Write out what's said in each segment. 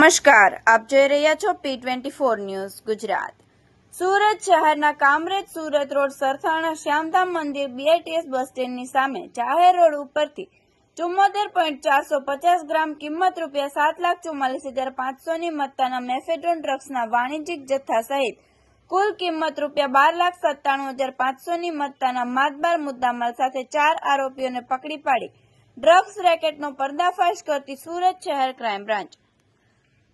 નમસ્કાર, આપ જોઈ રહ્યા છો P twenty four news Gujarat. Surat શહેરના કામરેજ સુરત રોડ સરથાણા શ્યામધામ મંદિર બીઆઈટીએસ બસ સ્ટેન્ડની સામે જાહેર રોડ ઉપરથી ચુમ્મોતેર પોઈન્ટ ચારસો પચાસ ગ્રામ કિંમત રૂપિયા સાત લાખ ચુમ્માલીસ હજાર પાંચસોની મત્તાના મેફેડ્રોન ડ્રગ્સના વાણિજ્યિક જથ્થા સહિત કુલ કિંમત રૂપિયા બાર લાખ સત્તાણું હજાર પાંચસોની મત્તાના માતબાર મુદ્દામાલ સાથે ચાર આરોપીઓને પકડી પાડી ડ્રગ્સ રેકેટનો પર્દાફાશ કરતી સુરત શહેર ક્રાઇમ બ્રાન્ચ.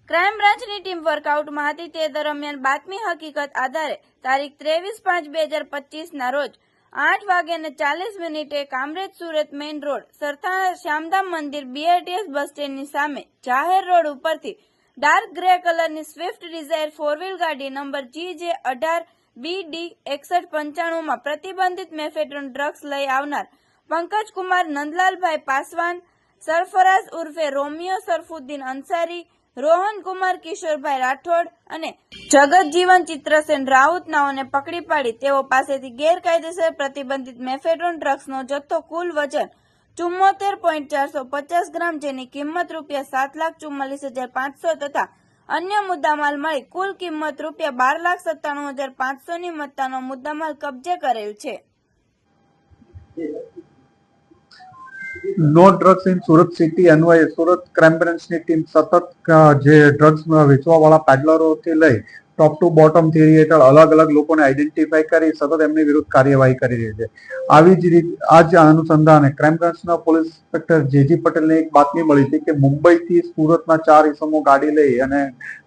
ક્રાઇમ બ્રાન્ચની ટીમ વર્કઆઉટમાં હતી. તે દરમિયાન બાતમી હકીકત આધારે તારીખ ત્રેવીસ પાંચ બે હજાર પચીસના રોજ આઠ વાગ્યાને ચાલીસ મિનિટે કામરેજ સુરત મેઇન રોડ, સરથાણા શ્યામધામ મંદિર બીઆરટીએસ બસ સ્ટેન્ડની સામે જાહેર રોડ ઉપરથી ડાર્ક ગ્રે કલરની સ્વિફ્ટ ડિઝાયર ફોર વ્હીલ ગાડી નંબર જી જે અઢાર બી ડી એકસઠ પંચાણુંમાં પ્રતિબંધિત મેફેડ્રોન ડ્રગ્સ લઈ આવનાર પંકજ કુમાર નંદલાલભાઈ પાસવાન, સરફરાઝ ઉર્ફે રોમિયો સરફુદ્દીન અંસારી રોહન કુમાર, કિશોરભાઈ રાઠોડ અને જગતજીવન ચિત્રસેન રાઉત નાઓને પકડી પાડી. તેઓ પાસેથી ગેરકાયદેસર પ્રતિબંધિત મેફેડ્રોન ડ્રગ્સનો જથ્થો કુલ વજન ચુમ્મોતેર પોઈન્ટ ચારસો પચાસ ગ્રામ, જેની કિંમત રૂપિયા સાત લાખ ચુમ્માલીસ હજાર પાંચસો તથા અન્ય મુદ્દામાલ મળી કુલ કિંમત રૂપિયા બાર લાખ સત્તાણું હજાર પાંચસો ની મત્તાનો મુદ્દામાલ કબજે કરેલ છે. No drugs in Surat city અન્વયે સુરત ક્રાઇમ બ્રાન્ચની ટીમ સતત જે ડ્રગ્સ વેચવાવાળા પેડલરોથી લઈ ટોપ ટુ બોટમ થિયરી હેઠળ અલગ અલગ લોકોને આઈડેન્ટિફાઈ કરી, સતત એમની વિરુદ્ધ કાર્યવાહી કરી રહી છે. આવી જ રીત, આ જ અનુસંધાને ક્રાઇમ બ્રાન્ચના પોલીસ ઇન્સ્પેક્ટર જેજી પટેલને એક બાતમી મળી હતી કે મુંબઈથી સુરતના ચાર ઇસમો ગાડી લઈ અને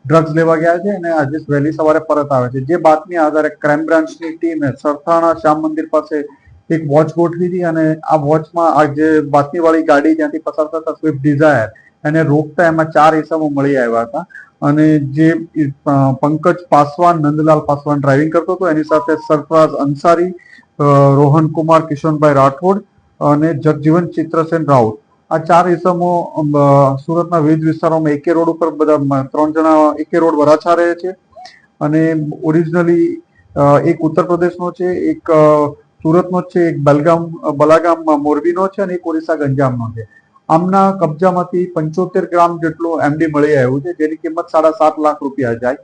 ડ્રગ્સ લેવા ગયા છે અને આજે વહેલી સવારે પરત આવે છે. જે બાતમી આધારે ક્રાઇમ બ્રાન્ચની ટીમે સરથાણા શ્યામ મંદિર પાસે એક વોચ ગોઠવી હતી અને આ વોચમાં આ જે બાતમીવાળી ગાડી ત્યાંથી પસાર થતા સ્વિફ્ટ ડિઝાયર એને રોકતા એમાં ચાર ઇસમો મળી આવ્યા હતા. અને જે પંકજ પાસવાન, નંદલાલ પાસવાન ડ્રાઇવિંગ કરતો હતો, એની સાથે સરફરાજ અંસારી રોહન કુમાર કિશોનભાઈ રાઠોડ અને જગજીવન ચિત્રસેન રાઉત. આ ચાર ઇસમો સુરતના વિવિધ વિસ્તારોમાં એકે રોડ ઉપર બધા ત્રણ જણા એકે રોડ વરાછા રહે છે. અને ઓરિજિનલી એક ઉત્તર પ્રદેશનો છે, એક સુરતનો છે, એક બલગામ બલાગામમાં મોરબીનો છે અને એક ઓરિસ્સા ગંજામનો છે. આમના કબજામાંથી પંચોતેર ગ્રામ જેટલું એમડી મળી આવ્યું છે, જેની કિંમત સાડા સાત લાખ રૂપિયા જાય.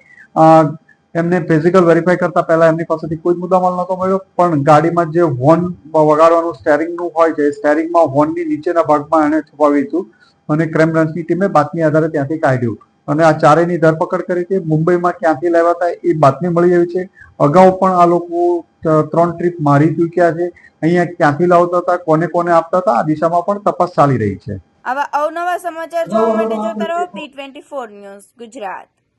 એમને ફિઝિકલ વેરીફાઈ કરતા પહેલા એમની પાસેથી કોઈ મુદ્દામાલ નહોતો મળ્યો, પણ ગાડીમાં જે હોર્ન વગાડવાનું સ્ટેરિંગનું હોય છે સ્ટેરિંગમાં હોર્નની નીચેના ભાગમાં એને છુપાવ્યું હતું અને ક્રાઇમ બ્રાન્ચની ટીમે બાતમી આધારે ત્યાંથી કાઢ્યું. અને આ ચારેયની ધરપકડ કરી છે મુંબઈમાં ક્યાંથી લાવ્યા હતા એ બાતમી મળી આવી છે. અગાઉ પણ આ લોકો ત્રણ ટ્રીપ મારી ચૂક્યા છે. અહીંયા ક્યાંથી લાવતા હતા કોને કોને આપતા હતા આ દિશામાં પણ તપાસ ચાલી રહી છે. આવા અવનવા સમાચાર જોવા માટે જોતા રહો P twenty four news Gujarat.